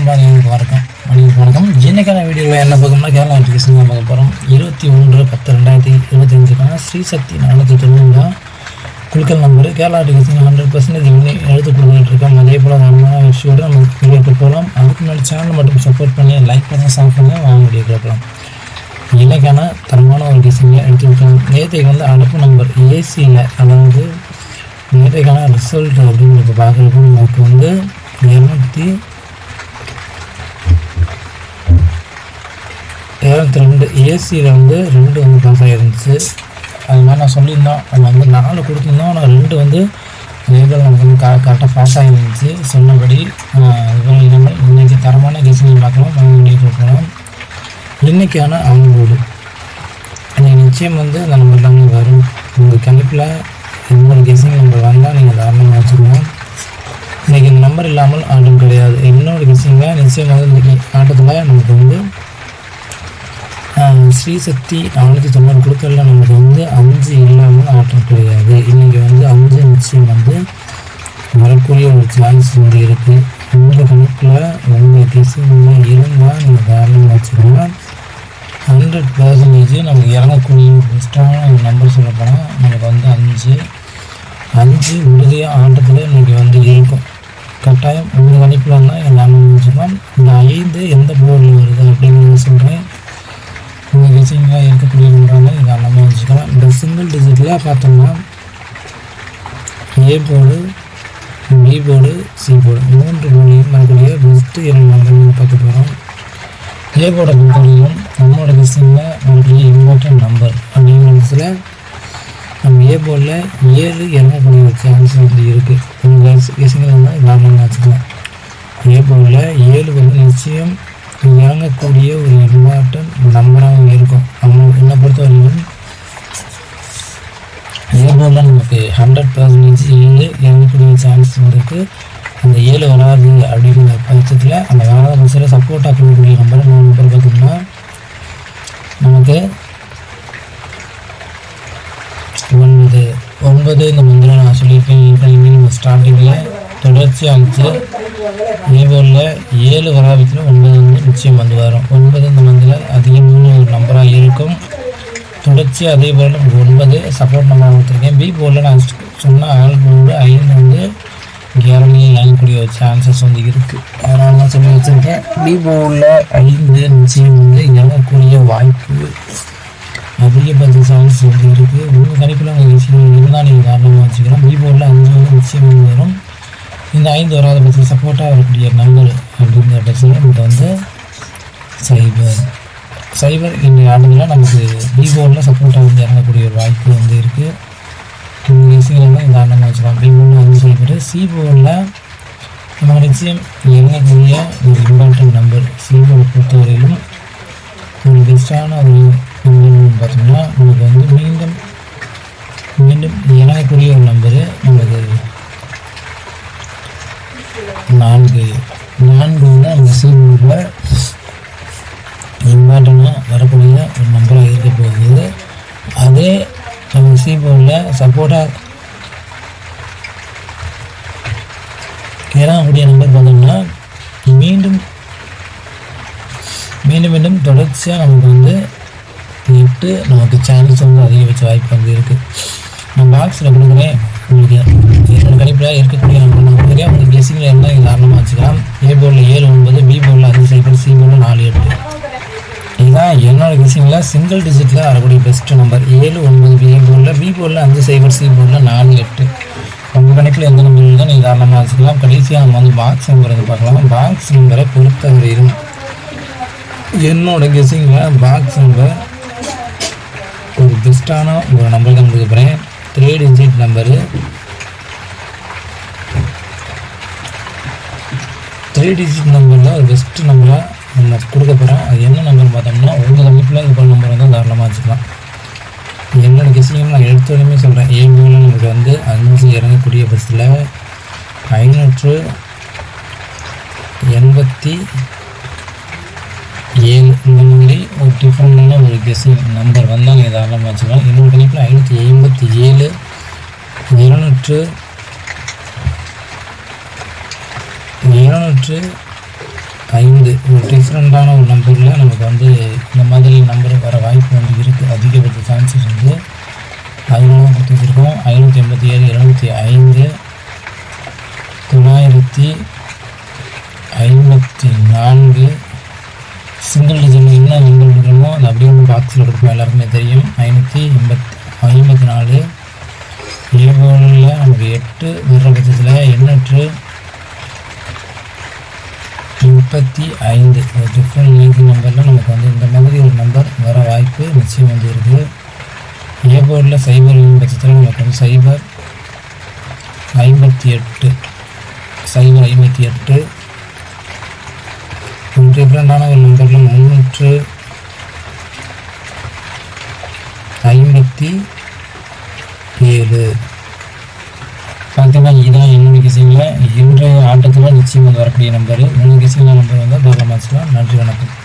அன்பானிகளுக்கு வணக்கம். அனைவருக்கும் வணக்கம். இன்னைக்கான வீடியோவில் என்ன பார்க்கணும்னா கேரளா எஜுகேஷன் தான் பார்க்க போகிறோம் இருபத்தி ஒன்று பத்து ரெண்டாயிரத்தி இருபத்தஞ்சுக்கான ஸ்ரீசக்தி நானூற்றி தொண்ணூறு குழுக்கள் number Kerala education hundred percentage இன்னி எடுத்து கொடுத்துட்டு இருக்கோம் அதே போல் நம்ம விஷயோடு நம்ம வீடியோக்கு போகலாம் அதுக்கு முன்னாடி சேனல் மட்டும் சப்போர்ட் பண்ணி லைக் பண்ணி சப்ஸ்கிரைப் பண்ணி வாங்க வீடியோ கேட்கலாம் இன்னைக்கான தரமான ஒரு டிசைனை எடுத்துருக்கோம் நேற்றைக்கு வந்து அடுப்பு நம்பர் ஏசியில் அதாவது நேற்றைக்கான ரிசல்ட் அப்படின்னு பார்க்குறப்போ நமக்கு வந்து இரநூத்தி இரநூத்தி ரெண்டு ஏசியில் வந்து ரெண்டு வந்து பாஸ் ஆகிருந்துச்சு அது மாதிரி நான் சொல்லியிருந்தோம். அது வந்து நாலு கொடுத்துருந்தோம். ஆனால் ரெண்டு வந்து லேபர் நமக்கு வந்து கா கரெக்டாக பாஸ் ஆகிருந்துச்சு சொன்னபடி அதுபோல் இனிமேல் இன்றைக்கி தரமான டிசைன் பார்க்கலாம். வாங்க வீடியோ கொடுக்கலாம் இன்றைக்கான அவங்களோடு இன்றைக்கி நிச்சயம் வந்து அந்த நம்பர் தாங்க வரும். உங்கள் கணிப்பில் இன்னொரு கெஸிங் நம்பர் வந்தால் நீங்கள் தாராளமாக வச்சுக்கலாம் இன்றைக்கி இந்த நம்பர் இல்லாமல் ஆட்டம் கிடையாது. இன்னொரு கெஸிங்கில் நிச்சயம் வந்து இன்றைக்கி ஆட்டத்தில் நமக்கு வந்து ஸ்ரீசக்தி நானூற்றி தொண்ணூறு குழுக்களில் நமக்கு வந்து அஞ்சு இல்லாமல் ஆற்றல் கிடையாது. இன்றைக்கி வந்து அஞ்சு நிச்சயம் வந்து வரக்கூடிய ஒரு சான்ஸ் வந்து இருக்குது உங்கள் கணக்கில் உங்கள் திசையில் இருந்தால் நீங்கள் தாராளமாக வச்சுக்கலாம் ஹண்ட்ரட் பர்சன்டேஜ் நமக்கு இறங்கக்கூடிய பெஸ்ட்டான ஒரு நம்பர் சொல்லப்போனால் நமக்கு வந்து அஞ்சு அஞ்சு உறுதியாக ஆட்டத்தில் இன்றைக்கி வந்து இருக்கும். கட்டாயம் உங்கள் கணிப்பில் வந்தால் எல்லாமே வச்சுக்கலாம் இந்த ஐந்து எந்த போர்டில் வருது அப்படிங்கிறத சொல்கிறேன் உங்கள் இருக்கக்கூடிய நம்பராக இது எல்லாமே வச்சுக்கலாம். இந்த சிங்கிள் டிஜிட்டில் பார்த்தோம்னா A board B board C board மூன்று போர்டையும் வரக்கூடிய பெஸ்ட்டு இரண்டு நம்பர் பார்க்க போகிறோம் ஏ போர்டை பொறுத்தவரையும் நம்மளோட கெஸ்டிங்கில் வரக்கூடிய இம்பார்ட்டன்ட் நம்பர் அப்படிங்கிற விஷயத்தில் நம்ம ஏ போர்டில் ஏழு இறங்கக்கூடிய ஒரு சான்ஸ் வந்து இருக்குது உங்கள் விஷயங்கள் வந்து கவர்மெண்ட் வச்சுக்கலாம். ஏ போர்டில் ஏழு வந்து நிச்சயம் இறங்கக்கூடிய ஒரு இம்பார்ட்டன்ட் நம்பராக இருக்கும். நம்ம என்னை பொறுத்தவரைக்கும் ஏ தான் நமக்கு ஹண்ட்ரட் பர்சன்டேஜ் ஏழு இறங்கக்கூடிய சான்ஸ் இருக்குது அந்த ஏழு வராது அப்படிங்கிற பட்சத்தில் அந்த வராத பட்சத்தில் சப்போர்ட்டாக பண்ணக்கூடிய நம்பர் நம்ம நம்பர் பார்த்திங்கன்னா நமக்கு ஒன்பது ஒன்பது இந்த மந்திரம் நான் சொல்லியிருக்கேன் ஏற்கனவே நம்ம ஸ்டார்டிங்கில் தொடர்ச்சி இருந்துச்சு ஏவோலில் ஏழு வராபத்தில் ஒன்பது வந்து நிச்சயம் வந்து வரும். ஒன்பது இந்த மந்தில் அதிகமான ஒரு நம்பராக இருக்கும். தொடர்ச்சி அதே போல் நமக்கு ஒன்பது சப்போர்ட் நம்பர் கொடுத்துருக்கேன். பி போல் நான் சொன்ன ஆள் போர்டு ஐந்து வந்து கேரளியை இறங்கக்கூடிய ஒரு சான்சஸ் வந்து இருக்குது அதனால தான் சொல்லி வச்சுருக்கேன். பி போர்டில் ஐந்து நிச்சயம் வந்து இறங்கக்கூடிய வாய்ப்பு அதிகபட்ச சான்ஸ் வந்து இருக்குது உங்கள் கணிப்பில் உங்கள் விஷயம் இருந்தால் நீங்கள் காரணமாக வச்சுக்கிறோம் பி போர்டில் அஞ்சு வந்து நிச்சயம் வந்து வரும். இந்த ஐந்து வராத பட்சத்தில் சப்போர்ட்டாக வரக்கூடிய நம்பர் அப்படிங்கிற பட்சத்தில் நமக்கு வந்து சைபர் சைபர் இந்த ஆண்டுகளில் நமக்கு பிபோர்டில் சப்போர்ட்டாக வந்து இறங்கக்கூடிய ஒரு வாய்ப்பு வந்து இருக்குது உங்கள் விஷயங்கள் தான் உதாரணமாக வச்சுக்கலாம் பி ஒன்று அஞ்சு சைபர் சிபோர்டில் நமக்கு நிச்சயம் இறங்கக்கூடிய ஒரு இம்பார்ட்டன்ட் நம்பர் சிபோர்டை பொறுத்தவரையிலும் ஒரு பெஸ்ட்டான ஒரு நம்பர் பார்த்தோம்னா நமக்கு வந்து மீண்டும் மீண்டும் இறங்கக்கூடிய ஒரு நம்பரு நமக்கு நான்கு நான்கு வந்து நம்ம இம்பார்ட்டண்ட்டாக வரக்கூடிய ஒரு நம்பராக இருக்க போகுது. அதே நம்ம சிபோனில் சப்போர்ட்டாக இறங்கக்கூடிய நம்பர் பார்த்தோம்னா மீண்டும் மீண்டும் மீண்டும் தொடர்ச்சியாக நமக்கு வந்து எட்டு நமக்கு சான்ஸ் வந்து அதிகபட்ச வாய்ப்பு வந்து இருக்குது நான் பாக்ஸில் கொடுக்குறேன். உங்களுக்கு என்னோட கணிப்பில் இருக்கக்கூடிய நம்பர் நான் கொடுக்குறேன் உங்களுக்கு கெஸிங்கில் இருந்தால் நீங்கள் காரணமாக வச்சுக்கலாம். ஏ போர்டில் ஏழு ஒன்பது பி போர்டில் அஞ்சு சைபர் சி போர்டில் நாலு எட்டு. இதுதான் என்னோட கெஸிங்கில் சிங்கிள் டிஜிட்டில் வரக்கூடிய பெஸ்ட் நம்பர் ஏழு ஒன்பது பி போர்டில் பி போர்டில் அஞ்சு சைபர் சி போர்டில் நாலு எட்டு. உங்கள் கணக்கில் எந்த நம்பர் இருந்தால் நீங்கள் காரணமாக வச்சுக்கலாம். கடைசியாக நம்ம வந்து பாக்ஸ் நம்பர் வந்து பார்க்கலாம். பாக்ஸ் நம்பரை பொறுத்தவரையிலும் என்னோட கெஸிங்கில் பாக்ஸ் நம்பர் ஒரு பெஸ்ட்டான ஒரு நம்பர் தான் கொடுக்குறேன் three digit number three digit நம்பரில் ஒரு பெஸ்ட்டு நம்பராக நம்ம கொடுக்க போகிறோம் அது என்ன நம்பர் பார்த்தோம்னா உங்கள் வீட்டில் இந்த ஃபோன் நம்பர் வந்து தாராளமாக வச்சுக்கலாம். என்னோடய கெஸிங் நான் எடுத்த சொல்கிறேன் ஏ மூலம் நமக்கு வந்து அஞ்சு இறங்கக்கூடிய பஸ்ஸில் ஐநூற்று எண்பத்தி ஏழு இந்த மாதிரி ஒரு டிஃப்ரெண்டான ஒரு கெஸிங் நம்பர் வந்தால் நீங்கள் தாராளமாக வச்சுக்கலாம். என்னோட கணிப்பில் ஐநூற்றி ஐம்பத்தி ஏழு இருநூற்று இருநூற்று ஐந்து. ஒரு டிஃப்ரெண்ட்டான ஒரு நம்பரில் நமக்கு வந்து இந்த மாதிரி நம்பர் வர வாய்ப்பு வந்து இருக்குது அதிகபட்ச சான்சஸ் வந்து அதிகமாக கொடுத்து வச்சுருக்கோம் ஐநூற்றி எண்பத்தி ஏழு எழுநூற்றி ஐந்து தொள்ளாயிரத்தி ஐம்பத்தி நான்கு சிங்கிள் டிஜிட் என்ன நம்பர் கொடுக்குறோமோ அது அப்படியே வந்து பாக்ஸில் கொடுப்போம் எல்லாருக்குமே தெரியும். ஐநூற்றி எண்பத்தி ஐம்பத்தி நாலு ஏபோலில் நமக்கு எட்டு வர்ற பட்சத்தில் எண்ணற்று முப்பத்தி ஐந்து. டிஃப்ரெண்ட் மேக்கிங் நம்பரில் நமக்கு வந்து இந்த மாதிரி ஒரு நம்பர் வர வாய்ப்பு நிச்சயம் வந்து இருக்குது ஏபோர்டில் சைபர் பட்சத்தில் நமக்கு வந்து சைபர் ஐம்பத்தி எட்டு சைபர் ஐம்பத்தி எட்டு ஒரு டிஃப்ரெண்ட்டான ஒரு நம்பரில் முந்நூற்று ஐம்பத்தி ஏழு. பார்த்தீங்கன்னா இதுதான் என்னுடைய கிசிங்கில் இன்றைய ஆட்டத்தில் நிச்சயம் வந்து வரக்கூடிய நம்பரு மூணு கிசிங்கில் நம்பர் வந்து வணக்கம்.